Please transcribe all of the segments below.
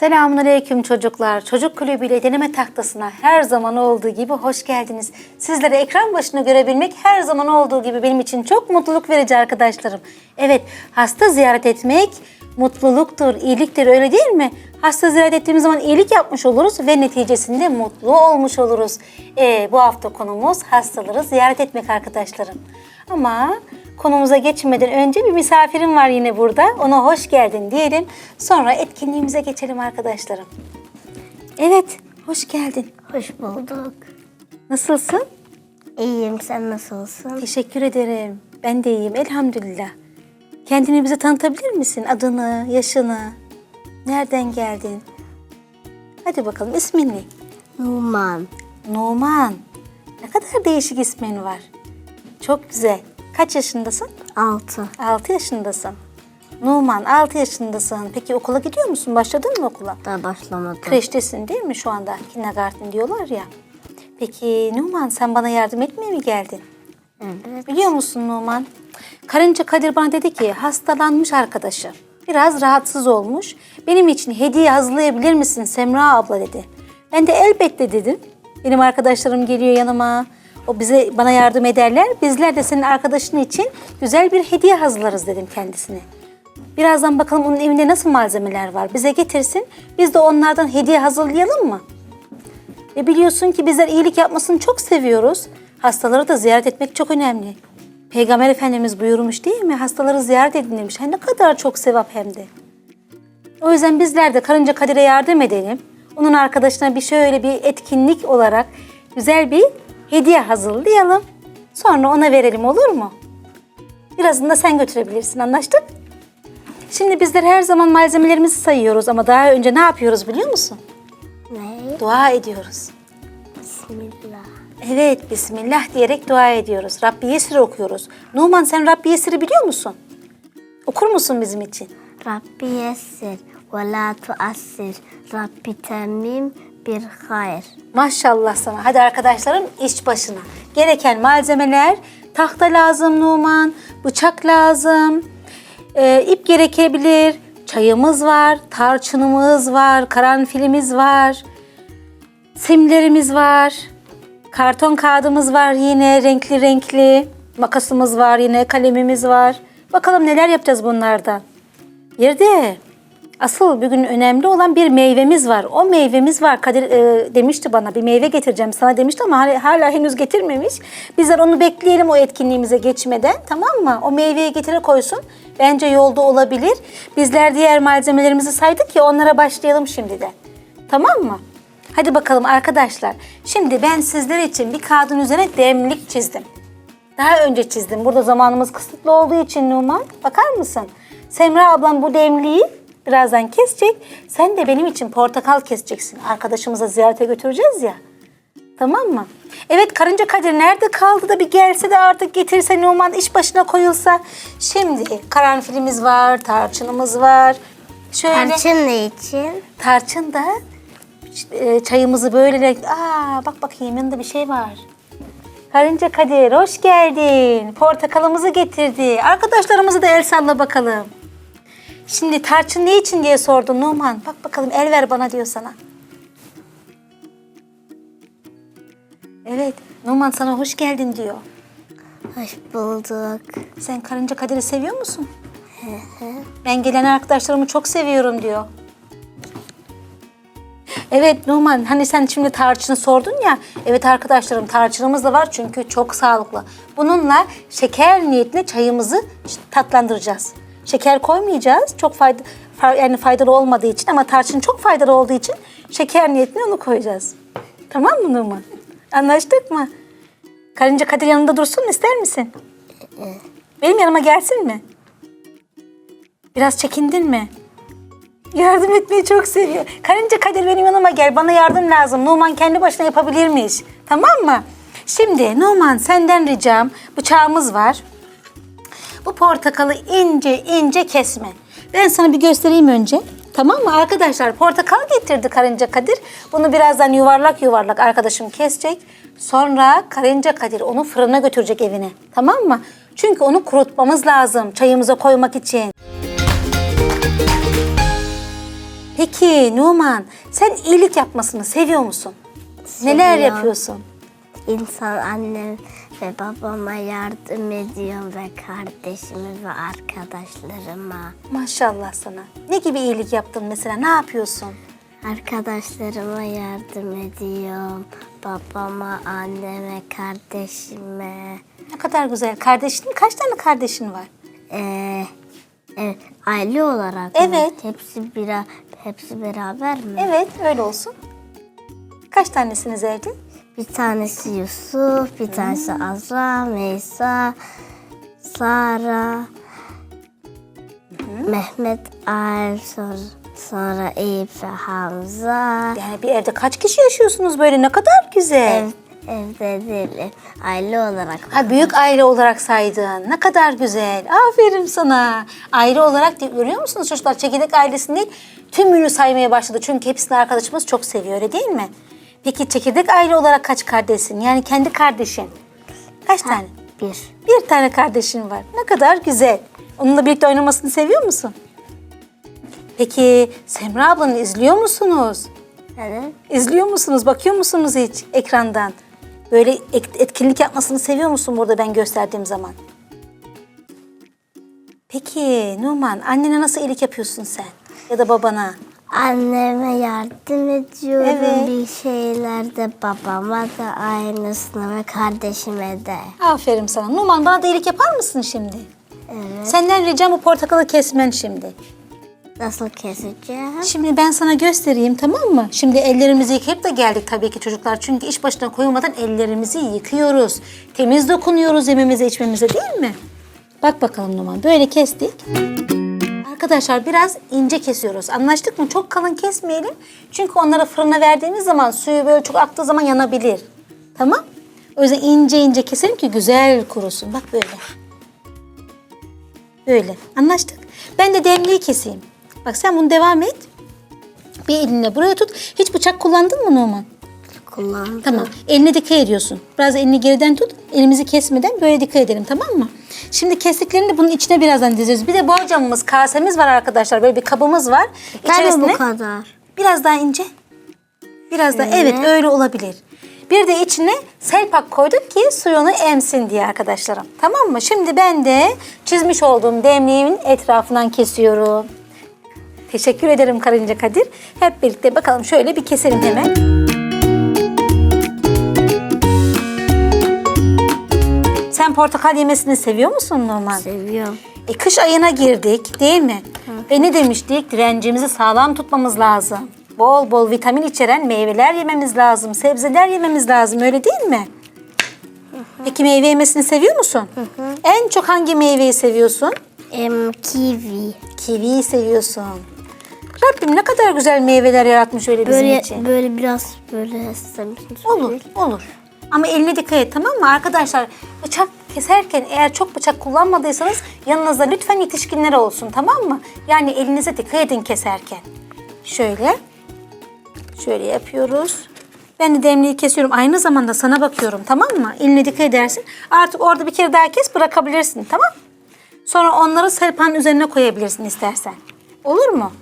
Selamünaleyküm çocuklar. Çocuk kulübüyle deneme tahtasına her zaman olduğu gibi hoş geldiniz. Sizleri ekran başında görebilmek her zaman olduğu gibi benim için çok mutluluk verici arkadaşlarım. Evet, hasta ziyaret etmek mutluluktur, iyiliktir öyle değil mi? Hasta ziyaret ettiğimiz zaman iyilik yapmış oluruz ve neticesinde mutlu olmuş oluruz. Ee, bu hafta konumuz hastaları ziyaret etmek arkadaşlarım. Ama konumuza geçmeden önce bir misafirim var yine burada. Ona hoş geldin diyelim. Sonra etkinliğimize geçelim arkadaşlarım. Evet, hoş geldin. Hoş bulduk. Nasılsın? İyiyim, sen nasılsın? Teşekkür ederim. Ben de iyiyim elhamdülillah. Kendini bize tanıtabilir misin? Adını, yaşını, nereden geldin? Hadi bakalım ismin ne? Numan. Numan. Ne kadar değişik ismin var. Çok güzel. Kaç yaşındasın? 6. 6 yaşındasın. Numan 6 yaşındasın. Peki okula gidiyor musun? Başladın mı okula? Daha başlamadım. Kreştesin değil mi şu anda? Kindergarten diyorlar ya. Peki Numan sen bana yardım etmeye mi geldin? Evet. Biliyor musun Numan? Karınca Kadir bana dedi ki hastalanmış arkadaşı. Biraz rahatsız olmuş. Benim için hediye hazırlayabilir misin Semra abla dedi. Ben de elbette dedim. Benim arkadaşlarım geliyor yanıma. O bize bana yardım ederler. Bizler de senin arkadaşın için güzel bir hediye hazırlarız dedim kendisine. Birazdan bakalım onun evinde nasıl malzemeler var. Bize getirsin. Biz de onlardan hediye hazırlayalım mı? Ve biliyorsun ki bizler iyilik yapmasını çok seviyoruz. Hastaları da ziyaret etmek çok önemli. Peygamber Efendimiz buyurmuş değil mi? Hastaları ziyaret edin demiş. Ha, ne kadar çok sevap hem de. O yüzden bizler de Karınca Kadir'e yardım edelim. Onun arkadaşına bir şöyle bir etkinlik olarak güzel bir hediye hazırlayalım. Sonra ona verelim olur mu? Birazını da sen götürebilirsin anlaştık? Şimdi bizler her zaman malzemelerimizi sayıyoruz ama daha önce ne yapıyoruz biliyor musun? Ne? Dua ediyoruz. Bismillah. Evet, Bismillah diyerek dua ediyoruz. Rabbi Yesir okuyoruz. Numan sen Rabbi Yesir'i biliyor musun? Okur musun bizim için? Rabbi yessir ve la tuassir. Rabbi temmim bir hayır. Maşallah sana. Hadi arkadaşlarım iş başına. Gereken malzemeler tahta lazım Numan, bıçak lazım, e, ip gerekebilir, çayımız var, tarçınımız var, karanfilimiz var, simlerimiz var, karton kağıdımız var yine renkli renkli, makasımız var yine, kalemimiz var. Bakalım neler yapacağız bunlardan. Bir de asıl bugün önemli olan bir meyvemiz var. O meyvemiz var. Kadir e, demişti bana bir meyve getireceğim sana demişti ama hala, hala henüz getirmemiş. Bizler onu bekleyelim o etkinliğimize geçmeden tamam mı? O meyveyi getire koysun. Bence yolda olabilir. Bizler diğer malzemelerimizi saydık ya onlara başlayalım şimdiden. Tamam mı? Hadi bakalım arkadaşlar. Şimdi ben sizler için bir kağıdın üzerine demlik çizdim. Daha önce çizdim. Burada zamanımız kısıtlı olduğu için Numan. Bakar mısın? Semra ablam bu demliği birazdan kesecek. Sen de benim için portakal keseceksin. Arkadaşımıza ziyarete götüreceğiz ya. Tamam mı? Evet Karınca Kadir nerede kaldı da bir gelse de artık getirse Numan iş başına koyulsa. Şimdi karanfilimiz var, tarçınımız var. Şöyle Tarçın ne için? tarçın da e, çayımızı böyle... Aa bak bakayım yanında bir şey var. Karınca Kadir hoş geldin. Portakalımızı getirdi. Arkadaşlarımızı da el salla bakalım. Şimdi tarçın ne için diye sordu Numan. Bak bakalım el ver bana diyor sana. Evet Numan sana hoş geldin diyor. Hoş bulduk. Sen Karınca Kadir'i seviyor musun? Ben gelen arkadaşlarımı çok seviyorum diyor. Evet Numan hani sen şimdi tarçını sordun ya. Evet arkadaşlarım tarçınımız da var çünkü çok sağlıklı. Bununla şeker niyetine çayımızı tatlandıracağız. Şeker koymayacağız. Çok fayda fa- yani faydalı olmadığı için ama tarçın çok faydalı olduğu için şeker niyetine onu koyacağız. Tamam mı Numan? Anlaştık mı? Karınca Kadir yanında dursun mu ister misin? Benim yanıma gelsin mi? Biraz çekindin mi? Yardım etmeyi çok seviyor. Karınca Kadir benim yanıma gel. Bana yardım lazım. Numan kendi başına yapabilirmiş. Tamam mı? Şimdi Numan senden ricam bıçağımız var. Bu portakalı ince ince kesme. Ben sana bir göstereyim önce. Tamam mı arkadaşlar? Portakal getirdi Karınca Kadir. Bunu birazdan yuvarlak yuvarlak arkadaşım kesecek. Sonra Karınca Kadir onu fırına götürecek evine. Tamam mı? Çünkü onu kurutmamız lazım çayımıza koymak için. Peki Numan sen iyilik yapmasını seviyor musun? Neler Seviyorum. yapıyorsun? İnsan annem ve babama yardım ediyorum ve kardeşime ve arkadaşlarıma. Maşallah sana. Ne gibi iyilik yaptın mesela? Ne yapıyorsun? Arkadaşlarıma yardım ediyorum. Babama, anneme, kardeşime. Ne kadar güzel. Kardeşin kaç tane kardeşin var? Ee, evet, aile olarak mı? Evet. Hepsi bir hepsi beraber mi? Evet öyle olsun. Kaç tanesiniz evde? Bir tanesi Yusuf, bir tanesi Azra, Meysa, Sara, Mehmet Al, sonra, sonra Eyüp ve Hamza. Yani bir evde kaç kişi yaşıyorsunuz böyle? Ne kadar güzel. Ev, evde değil, aile olarak. Ha büyük aile olarak saydın. Ne kadar güzel. Aferin sana. Aile olarak değil, görüyor musunuz çocuklar? Çekirdek ailesini değil, tümünü saymaya başladı. Çünkü hepsini arkadaşımız çok seviyor öyle değil mi? Peki çekirdek aile olarak kaç kardeşsin? Yani kendi kardeşin. Kaç tane? Bir. Bir tane kardeşin var. Ne kadar güzel. Onunla birlikte oynamasını seviyor musun? Peki Semra ablanı izliyor musunuz? Evet. İzliyor musunuz? Bakıyor musunuz hiç ekrandan? Böyle et- etkinlik yapmasını seviyor musun burada ben gösterdiğim zaman? Peki Numan annene nasıl iyilik yapıyorsun sen? Ya da babana? Anneme yardım ediyorum Evet. bir şeylerde, babama da aynısını ve kardeşime de. Aferin sana. Numan bana da iyilik yapar mısın şimdi? Evet. Senden ricam bu portakalı kesmen şimdi. Nasıl keseceğim? Şimdi ben sana göstereyim tamam mı? Şimdi ellerimizi yıkayıp da geldik tabii ki çocuklar. Çünkü iş başına koyulmadan ellerimizi yıkıyoruz. Temiz dokunuyoruz yememize içmemize değil mi? Bak bakalım Numan böyle kestik. Arkadaşlar biraz ince kesiyoruz. Anlaştık mı? Çok kalın kesmeyelim. Çünkü onları fırına verdiğimiz zaman suyu böyle çok aktığı zaman yanabilir. Tamam? O yüzden ince ince keselim ki güzel kurusun. Bak böyle. Böyle. Anlaştık. Ben de demliği keseyim. Bak sen bunu devam et. Bir elinle buraya tut. Hiç bıçak kullandın mı Numan? Kullandım. Tamam. Eline dikkat ediyorsun. Biraz elini geriden tut. Elimizi kesmeden böyle dikkat edelim tamam mı? Şimdi kestiklerini de bunun içine birazdan dizeceğiz. Bir de borcamımız, kasemiz var arkadaşlar. Böyle bir kabımız var. Tabii bu kadar. Biraz daha ince. Biraz daha evet öyle olabilir. Bir de içine selpak koyduk ki suyunu emsin diye arkadaşlarım. Tamam mı? Şimdi ben de çizmiş olduğum demliğimin etrafından kesiyorum. Teşekkür ederim Karınca Kadir. Hep birlikte bakalım şöyle bir keselim hemen. Sen portakal yemesini seviyor musun Norman? Seviyorum. E, kış ayına girdik değil mi? Ve ne demiştik? Direncimizi sağlam tutmamız lazım. Bol bol vitamin içeren meyveler yememiz lazım. Sebzeler yememiz lazım öyle değil mi? Peki meyve yemesini seviyor musun? En çok hangi meyveyi seviyorsun? Em, kiwi. Kiviyi seviyorsun. Rabbim ne kadar güzel meyveler yaratmış öyle bizim Böyle için. böyle biraz böyle istemişsiniz. Olur, olur. Ama eline dikkat et tamam mı arkadaşlar? Bıçak keserken eğer çok bıçak kullanmadıysanız yanınızda lütfen yetişkinler olsun tamam mı? Yani elinize dikkat edin keserken. Şöyle. Şöyle yapıyoruz. Ben de demliği kesiyorum. Aynı zamanda sana bakıyorum tamam mı? Eline dikkat edersin. Artık orada bir kere daha kes bırakabilirsin tamam Sonra onları sehpanın üzerine koyabilirsin istersen. Olur mu?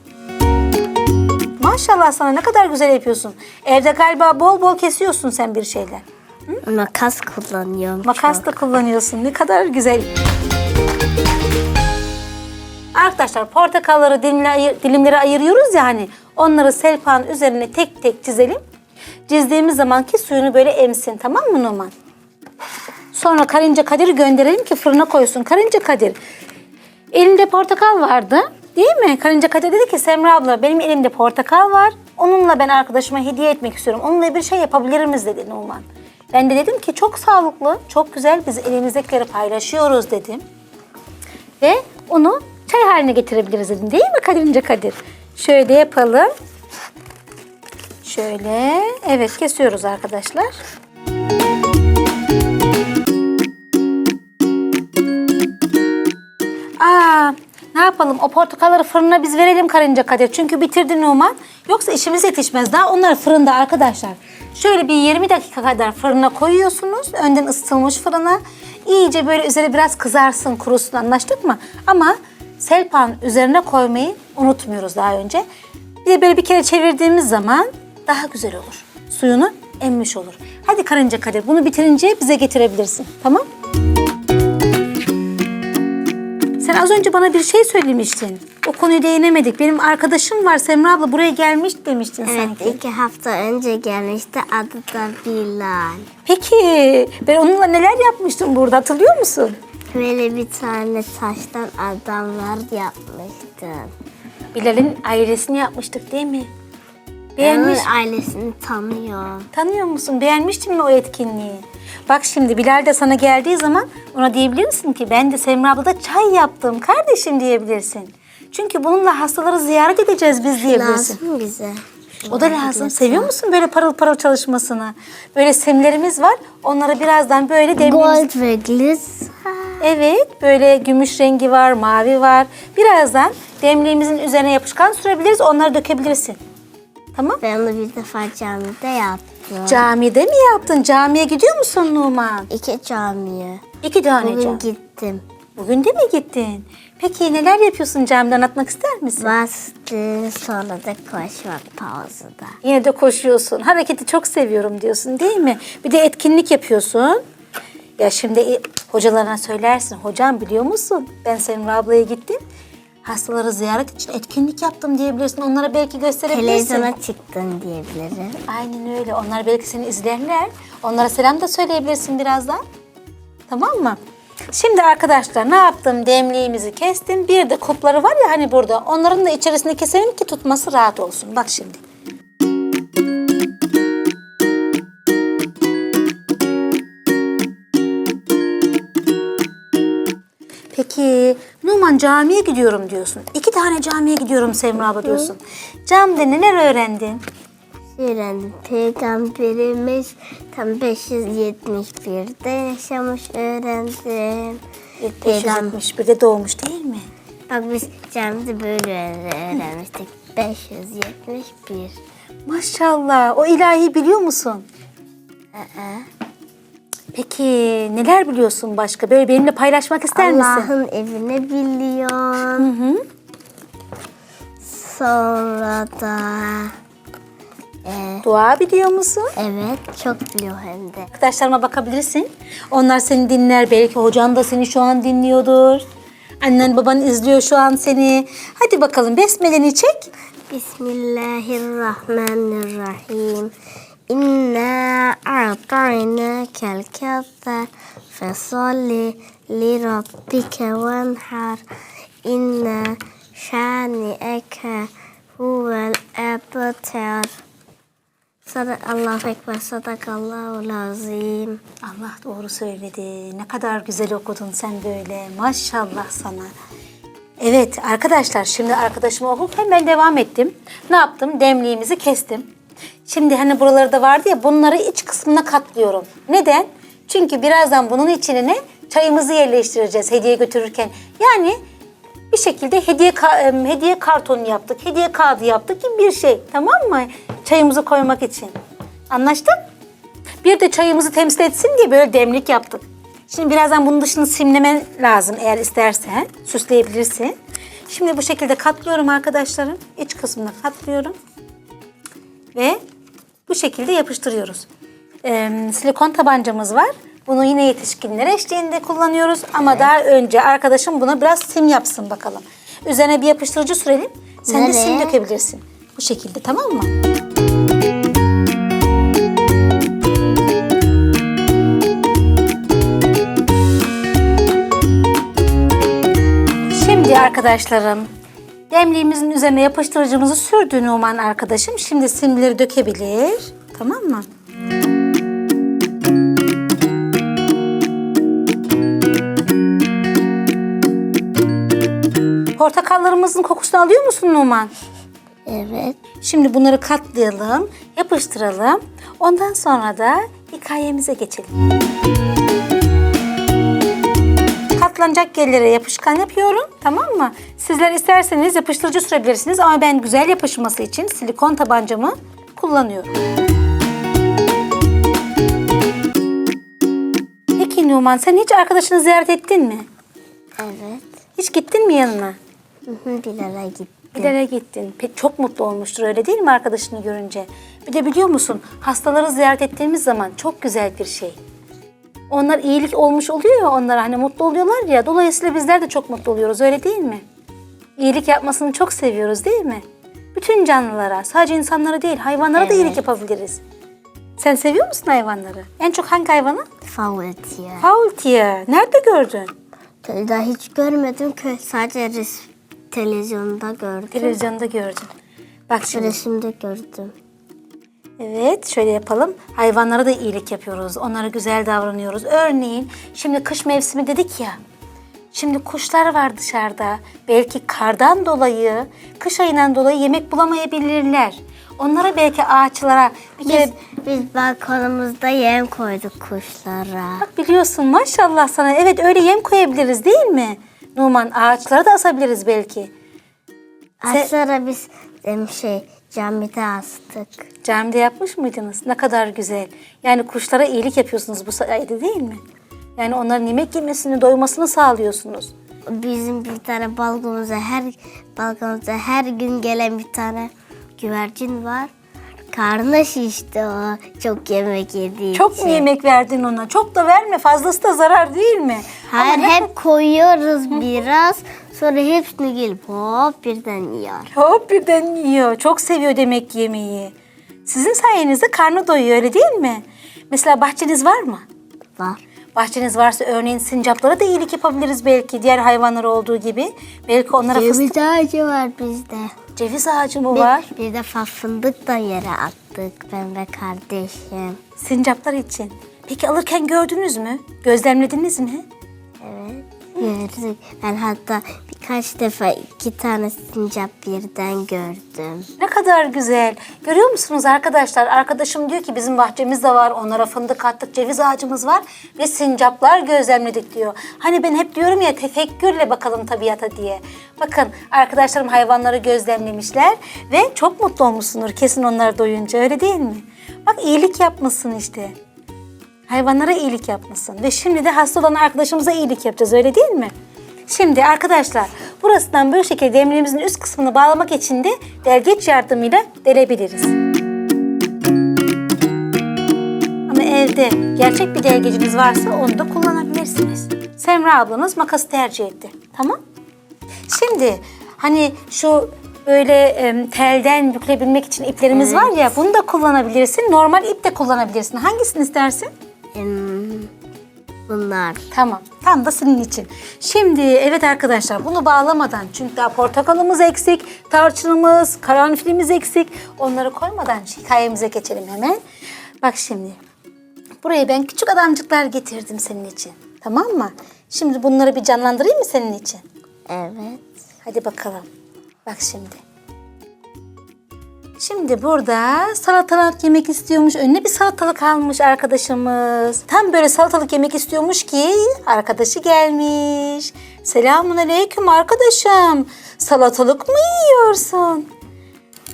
Maşallah sana ne kadar güzel yapıyorsun. Evde galiba bol bol kesiyorsun sen bir şeyler. Makas kullanıyorum. Makas da kullanıyorsun. Ne kadar güzel. Arkadaşlar portakalları dilimle dilimlere ayırıyoruz ya hani. Onları selpanın üzerine tek tek çizelim. Çizdiğimiz zaman ki suyunu böyle emsin tamam mı Numan? Sonra Karınca Kadir'i gönderelim ki fırına koysun. Karınca Kadir elinde portakal vardı değil mi? Karınca Kadir dedi ki Semra abla benim elimde portakal var. Onunla ben arkadaşıma hediye etmek istiyorum. Onunla bir şey yapabilir miyiz dedi Numan. Ben de dedim ki çok sağlıklı, çok güzel biz elimizdekileri paylaşıyoruz dedim. Ve onu çay haline getirebiliriz dedim. Değil mi Kadir'ince Kadir? Şöyle yapalım. Şöyle. Evet kesiyoruz arkadaşlar. Aa, ne yapalım? O portakalları fırına biz verelim Karınca Kadir. Çünkü bitirdi Numan. Yoksa işimiz yetişmez. Daha onlar fırında arkadaşlar. Şöyle bir 20 dakika kadar fırına koyuyorsunuz. Önden ısıtılmış fırına. İyice böyle üzeri biraz kızarsın, kurusun anlaştık mı? Ama selpan üzerine koymayı unutmuyoruz daha önce. Bir de böyle bir kere çevirdiğimiz zaman daha güzel olur. Suyunu emmiş olur. Hadi karınca Kadir bunu bitirince bize getirebilirsin. Tamam? Sen az önce bana bir şey söylemiştin. O konuya değinemedik. Benim arkadaşım var Semra abla buraya gelmiş demiştin Evet sanki. iki hafta önce gelmişti adı da Bilal. Peki ben onunla neler yapmıştım burada hatırlıyor musun? Böyle bir tane taştan adamlar yapmıştım. Bilal'in ailesini yapmıştık değil mi? Onun Beğenmiş. ailesini tanıyor. Tanıyor musun? Beğenmiştin mi o etkinliği? Bak şimdi Bilal de sana geldiği zaman ona diyebilir misin ki ben de Semra ablada çay yaptım kardeşim diyebilirsin. Çünkü bununla hastaları ziyaret edeceğiz biz diyebilirsin. Lazım bize. O da lazım. Seviyor musun böyle parıl parıl çalışmasını? Böyle semlerimiz var. Onlara birazdan böyle demliğimiz... Gold ve glitter. Evet, böyle gümüş rengi var, mavi var. Birazdan demliğimizin üzerine yapışkan sürebiliriz, onları dökebilirsin. Tamam? Ben onu bir defa camide yaptım. Camide mi yaptın? Camiye gidiyor musun Numan? İki camiye. İki tane Bugün cami. gittim. Bugün de mi gittin? Peki neler yapıyorsun camide anlatmak ister misin? Bastı sonra da koşma pauzada. Yine de koşuyorsun. Hareketi çok seviyorum diyorsun değil mi? Bir de etkinlik yapıyorsun. Ya şimdi hocalarına söylersin. Hocam biliyor musun? Ben Semra ablaya gittim. Hastaları ziyaret için etkinlik yaptım diyebilirsin. Onlara belki gösterebilirsin. Televizyona çıktın diyebilirim. Aynen öyle. Onlar belki seni izlerler. Onlara selam da söyleyebilirsin birazdan. Tamam mı? Şimdi arkadaşlar ne yaptım? Demliğimizi kestim. Bir de kupları var ya hani burada. Onların da içerisine keselim ki tutması rahat olsun. Bak şimdi. Peki Numan camiye gidiyorum diyorsun. İki tane camiye gidiyorum Semra abla diyorsun. Camide neler öğrendin? Öğrendim. Peygamberimiz tam 571'de yaşamış öğrendim. Peygamber. 561'de doğmuş değil mi? Bak biz camide böyle öğrenmiştik. 571. Maşallah. O ilahi biliyor musun? Peki neler biliyorsun başka? Böyle benimle paylaşmak ister misin? Allah'ın evini biliyorum. Sonra da e, Dua biliyor musun? evet çok biliyor hem de. Arkadaşlarıma bakabilirsin. Onlar seni dinler. Belki hocan da seni şu an dinliyordur. Annen baban izliyor şu an seni. Hadi bakalım besmeleni çek. Bismillahirrahmanirrahim. İnna a'taynakel kevser fesalli li rabbike venhar. İnna şani'eke huvel ebter. Sadakallahu ekber, sadakallahu lazim. Allah doğru söyledi. Ne kadar güzel okudun sen böyle. Maşallah sana. Evet arkadaşlar şimdi arkadaşıma okuyup hemen devam ettim. Ne yaptım? Demliğimizi kestim. Şimdi hani buraları da vardı ya bunları iç kısmına katlıyorum. Neden? Çünkü birazdan bunun içine çayımızı yerleştireceğiz hediye götürürken. Yani bir şekilde hediye ka- hediye kartonu yaptık, hediye kağıdı yaptık gibi bir şey. Tamam mı? Çayımızı koymak için. Anlaştık? Bir de çayımızı temsil etsin diye böyle demlik yaptık. Şimdi birazdan bunun dışını simlemen lazım eğer istersen. Süsleyebilirsin. Şimdi bu şekilde katlıyorum arkadaşlarım. İç kısmına katlıyorum. Ve bu şekilde yapıştırıyoruz. Ee, silikon tabancamız var. Bunu yine yetişkinler eşliğinde kullanıyoruz. Ama daha önce arkadaşım buna biraz sim yapsın bakalım. Üzerine bir yapıştırıcı sürelim. Sen de sim Nereye? dökebilirsin. Bu şekilde tamam mı? Şimdi arkadaşlarım demliğimizin üzerine yapıştırıcımızı sürdü Numan arkadaşım. Şimdi simleri dökebilir. Tamam mı? Portakallarımızın kokusunu alıyor musun Numan? Evet. Şimdi bunları katlayalım, yapıştıralım. Ondan sonra da hikayemize geçelim. Katlanacak yerlere yapışkan yapıyorum. Tamam mı? Sizler isterseniz yapıştırıcı sürebilirsiniz ama ben güzel yapışması için silikon tabancamı kullanıyorum. Peki Numan sen hiç arkadaşını ziyaret ettin mi? Evet. Hiç gittin mi yanına? Hı hı, Bilal'a gittim. İlere gittin. Pek çok mutlu olmuştur öyle değil mi arkadaşını görünce? Bir de biliyor musun hastaları ziyaret ettiğimiz zaman çok güzel bir şey. Onlar iyilik olmuş oluyor ya onlara hani mutlu oluyorlar ya. Dolayısıyla bizler de çok mutlu oluyoruz öyle değil mi? İyilik yapmasını çok seviyoruz değil mi? Bütün canlılara, sadece insanlara değil hayvanlara da iyilik yapabiliriz. Sen seviyor musun hayvanları? En çok hangi hayvanı? Favoritiye. Faultier. Nerede gördün? Daha hiç görmedim ki sadece res- televizyonda gördüm. Televizyonda gördün. Bak şimdi. Resimde gördüm. Evet, şöyle yapalım. Hayvanlara da iyilik yapıyoruz. Onlara güzel davranıyoruz. Örneğin şimdi kış mevsimi dedik ya. Şimdi kuşlar var dışarıda. Belki kardan dolayı, kış ayından dolayı yemek bulamayabilirler. Onlara belki ağaçlara bir kere Biz, biz balkonumuzda yem koyduk kuşlara. Bak biliyorsun maşallah sana. Evet öyle yem koyabiliriz değil mi? Numan ağaçlara da asabiliriz belki. Sen- Ağaçlara biz em, şey camide astık. Camide yapmış mıydınız? Ne kadar güzel. Yani kuşlara iyilik yapıyorsunuz bu sayede değil mi? Yani onların yemek yemesini, doymasını sağlıyorsunuz. Bizim bir tane balkonumuza her balkonumuza her gün gelen bir tane güvercin var. Karnı şişti o çok yemek yediği Çok için. mu yemek verdin ona? Çok da verme. Fazlası da zarar değil mi? Hayır Ama ne- hep koyuyoruz biraz sonra hepsini gelip hop birden yiyor. Hop birden yiyor. Çok seviyor demek yemeği. Sizin sayenizde karnı doyuyor öyle değil mi? Mesela bahçeniz var mı? Var. Bahçeniz varsa örneğin sincaplara da iyilik yapabiliriz belki diğer hayvanlar olduğu gibi. Belki onlara fıstık, Ceviz ağacı var bizde. Ceviz ağacı mı Bir, var? bir de fa- fındık da yere attık ben ve kardeşim. Sincaplar için. Peki alırken gördünüz mü? Gözlemlediniz mi? Evet. Gördük. Ben hatta birkaç defa iki tane sincap birden gördüm. Ne kadar güzel. Görüyor musunuz arkadaşlar? Arkadaşım diyor ki bizim bahçemiz de var. Onlara fındık attık, ceviz ağacımız var. Ve sincaplar gözlemledik diyor. Hani ben hep diyorum ya tefekkürle bakalım tabiata diye. Bakın arkadaşlarım hayvanları gözlemlemişler. Ve çok mutlu olmuşsunuz kesin onlar doyunca öyle değil mi? Bak iyilik yapmışsın işte. Hayvanlara iyilik yapmışsın. Ve şimdi de hasta olan arkadaşımıza iyilik yapacağız öyle değil mi? Şimdi arkadaşlar burasından böyle şekilde demliğimizin üst kısmını bağlamak için de delgeç yardımıyla delebiliriz. Ama evde gerçek bir delgeciniz varsa onu da kullanabilirsiniz. Semra ablanız makası tercih etti. Tamam? Şimdi hani şu böyle em, telden bükülebilmek için iplerimiz var ya bunu da kullanabilirsin. Normal ip de kullanabilirsin. Hangisini istersin? Bunlar. Tamam. Tam da senin için. Şimdi evet arkadaşlar bunu bağlamadan çünkü daha portakalımız eksik, tarçınımız, karanfilimiz eksik. Onları koymadan hikayemize geçelim hemen. Bak şimdi. Buraya ben küçük adamcıklar getirdim senin için. Tamam mı? Şimdi bunları bir canlandırayım mı senin için? Evet. Hadi bakalım. Bak şimdi. Şimdi burada salatalık yemek istiyormuş. Önüne bir salatalık almış arkadaşımız. Tam böyle salatalık yemek istiyormuş ki arkadaşı gelmiş. Selamun aleyküm arkadaşım. Salatalık mı yiyorsun?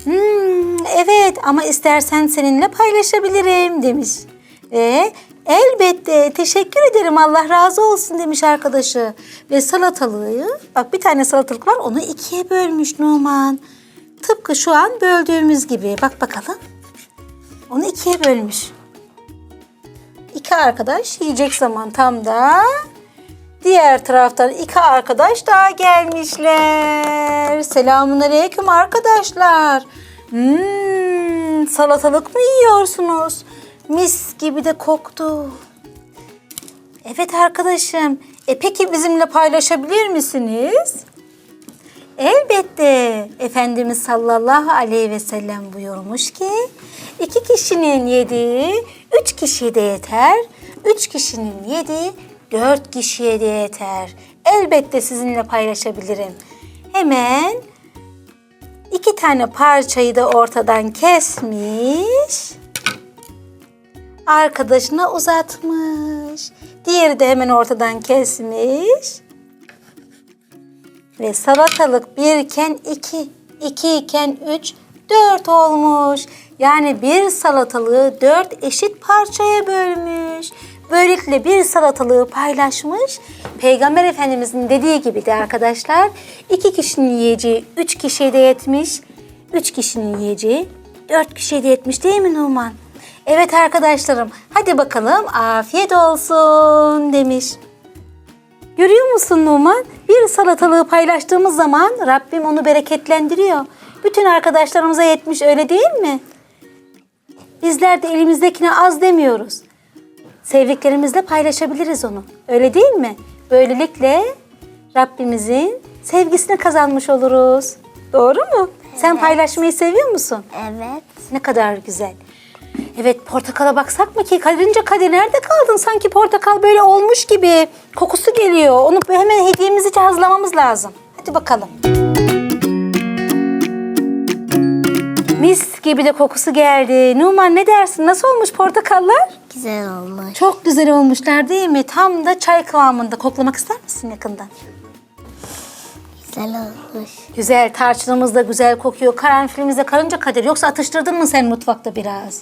Hmm, evet ama istersen seninle paylaşabilirim demiş. Ve elbette teşekkür ederim Allah razı olsun demiş arkadaşı. Ve salatalığı bak bir tane salatalık var onu ikiye bölmüş Numan. Tıpkı şu an böldüğümüz gibi. Bak bakalım. Onu ikiye bölmüş. İki arkadaş yiyecek zaman tam da diğer taraftan iki arkadaş daha gelmişler. Selamun aleyküm arkadaşlar. Hmm, salatalık mı yiyorsunuz? Mis gibi de koktu. Evet arkadaşım. E peki bizimle paylaşabilir misiniz? Elbette Efendimiz sallallahu aleyhi ve sellem buyurmuş ki iki kişinin yediği üç kişiye de yeter, üç kişinin yediği dört kişiye de yeter. Elbette sizinle paylaşabilirim. Hemen iki tane parçayı da ortadan kesmiş, arkadaşına uzatmış. Diğeri de hemen ortadan kesmiş. Ve salatalık bir iken iki, iki iken üç, dört olmuş. Yani bir salatalığı dört eşit parçaya bölmüş. Böylelikle bir salatalığı paylaşmış. Peygamber Efendimizin dediği gibi de arkadaşlar iki kişinin yiyeceği üç kişiye de yetmiş. Üç kişinin yiyeceği dört kişiye de yetmiş değil mi Numan? Evet arkadaşlarım hadi bakalım afiyet olsun demiş. Görüyor musun Numan? Bir salatalığı paylaştığımız zaman Rabbim onu bereketlendiriyor. Bütün arkadaşlarımıza yetmiş öyle değil mi? Bizler de elimizdekine az demiyoruz. Sevdiklerimizle paylaşabiliriz onu. Öyle değil mi? Böylelikle Rabbimizin sevgisini kazanmış oluruz. Doğru mu? Sen paylaşmayı seviyor musun? Evet. Ne kadar güzel. Evet portakala baksak mı ki? Karınca Kadir nerede kaldın? Sanki portakal böyle olmuş gibi. Kokusu geliyor. Onu hemen hediyemizi için hazırlamamız lazım. Hadi bakalım. Mis gibi de kokusu geldi. Numan ne dersin? Nasıl olmuş portakallar? Güzel olmuş. Çok güzel olmuşlar değil mi? Tam da çay kıvamında. Koklamak ister misin yakından? Güzel olmuş. Güzel, tarçınımız da güzel kokuyor. Karanfilimiz de karınca kadir. Yoksa atıştırdın mı sen mutfakta biraz?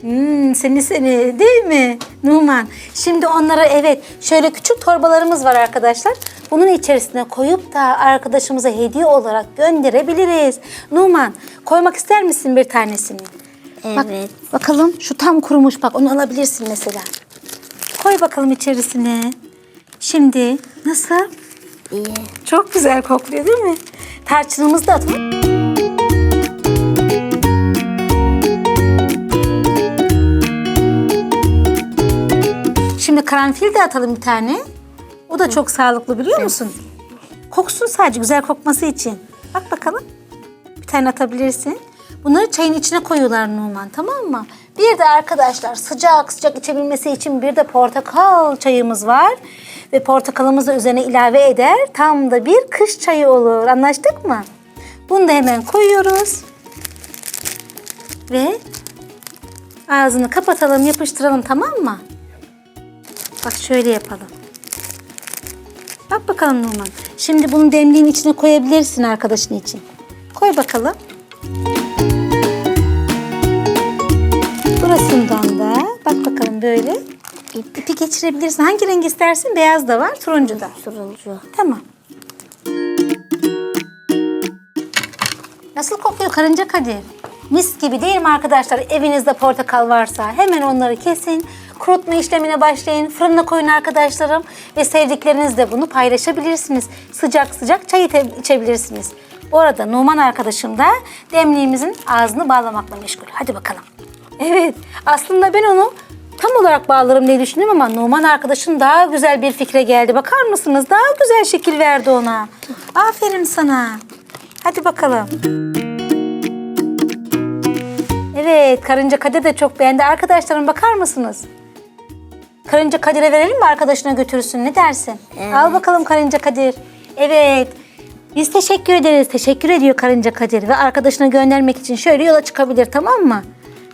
Hmm, seni seni değil mi Numan? Şimdi onlara evet şöyle küçük torbalarımız var arkadaşlar. Bunun içerisine koyup da arkadaşımıza hediye olarak gönderebiliriz. Numan koymak ister misin bir tanesini? Bak, Evet. bakalım şu tam kurumuş bak onu alabilirsin mesela. Koy bakalım içerisine. Şimdi nasıl? İyi. Çok güzel kokluyor değil mi? Tarçınımızı da atalım. Karanfil de atalım bir tane. O da çok sağlıklı biliyor musun? Koksun sadece güzel kokması için. Bak bakalım. Bir tane atabilirsin. Bunları çayın içine koyuyorlar Numan tamam mı? Bir de arkadaşlar sıcak sıcak içebilmesi için bir de portakal çayımız var. Ve portakalımızı üzerine ilave eder. Tam da bir kış çayı olur. Anlaştık mı? Bunu da hemen koyuyoruz. Ve ağzını kapatalım, yapıştıralım tamam mı? Bak şöyle yapalım. Bak bakalım Numan. Şimdi bunu demliğin içine koyabilirsin arkadaşın için. Koy bakalım. Burasından da bak bakalım böyle İp. ipi geçirebilirsin. Hangi renk istersin? Beyaz da var, turuncu da. Turuncu. Tamam. Nasıl kokuyor karınca Kadir? Mis gibi değil mi arkadaşlar? Evinizde portakal varsa hemen onları kesin. Kurutma işlemine başlayın. Fırına koyun arkadaşlarım. Ve sevdiklerinizle bunu paylaşabilirsiniz. Sıcak sıcak çay içebilirsiniz. Bu arada Numan arkadaşım da demliğimizin ağzını bağlamakla meşgul. Hadi bakalım. Evet aslında ben onu tam olarak bağlarım diye düşündüm ama Numan arkadaşım daha güzel bir fikre geldi. Bakar mısınız? Daha güzel şekil verdi ona. Aferin sana. Hadi bakalım. Evet, Karınca Kadir de çok beğendi. Arkadaşlarım bakar mısınız? Karınca Kadir'e verelim mi arkadaşına götürsün? Ne dersin? Al bakalım Karınca Kadir. Evet. Biz teşekkür ederiz. Teşekkür ediyor Karınca Kadir. Ve arkadaşına göndermek için şöyle yola çıkabilir tamam mı?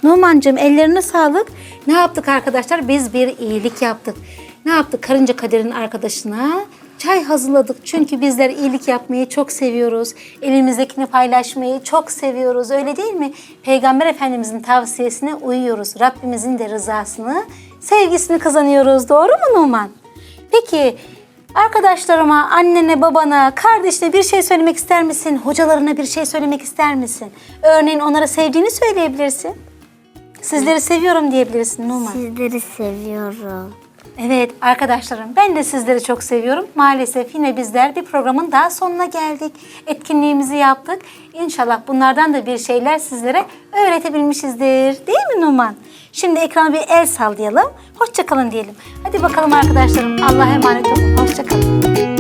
Numan'cığım ellerine sağlık. Ne yaptık arkadaşlar? Biz bir iyilik yaptık. Ne yaptık? Karınca Kadir'in arkadaşına çay hazırladık. Çünkü bizler iyilik yapmayı çok seviyoruz. Elimizdekini paylaşmayı çok seviyoruz. Öyle değil mi? Peygamber Efendimizin tavsiyesine uyuyoruz. Rabbimizin de rızasını, sevgisini kazanıyoruz. Doğru mu Numan? Peki arkadaşlarıma, annene, babana, kardeşine bir şey söylemek ister misin? Hocalarına bir şey söylemek ister misin? Örneğin onlara sevdiğini söyleyebilirsin. Sizleri seviyorum diyebilirsin Numan. Sizleri seviyorum. Evet arkadaşlarım ben de sizleri çok seviyorum. Maalesef yine bizler bir programın daha sonuna geldik. Etkinliğimizi yaptık. İnşallah bunlardan da bir şeyler sizlere öğretebilmişizdir. Değil mi Numan? Şimdi ekrana bir el sallayalım. Hoşçakalın diyelim. Hadi bakalım arkadaşlarım. Allah'a emanet olun. Hoşçakalın.